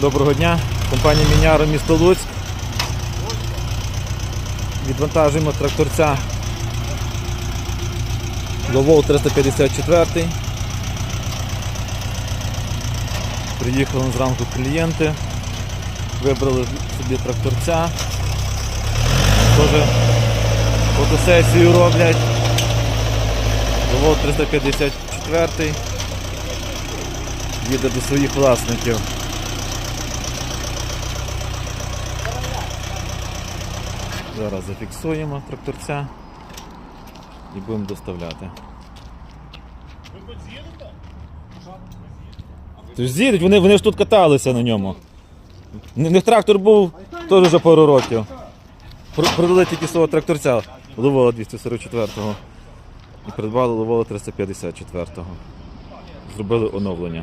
Доброго дня. Компанія Міняро місто Луцьк. Відвантажуємо тракторця Ловол 354. Приїхали зранку клієнти. Вибрали собі тракторця. Теж фотосесію роблять. Ловол 354 їде до своїх власників. Зараз зафіксуємо тракторця і будемо доставляти. Тож з'їдуть, вони, вони ж тут каталися на ньому. В них трактор був теж вже пару років. Продали тільки свого тракторця Ловола 244-го і придбали Ловола 354-го. Зробили оновлення.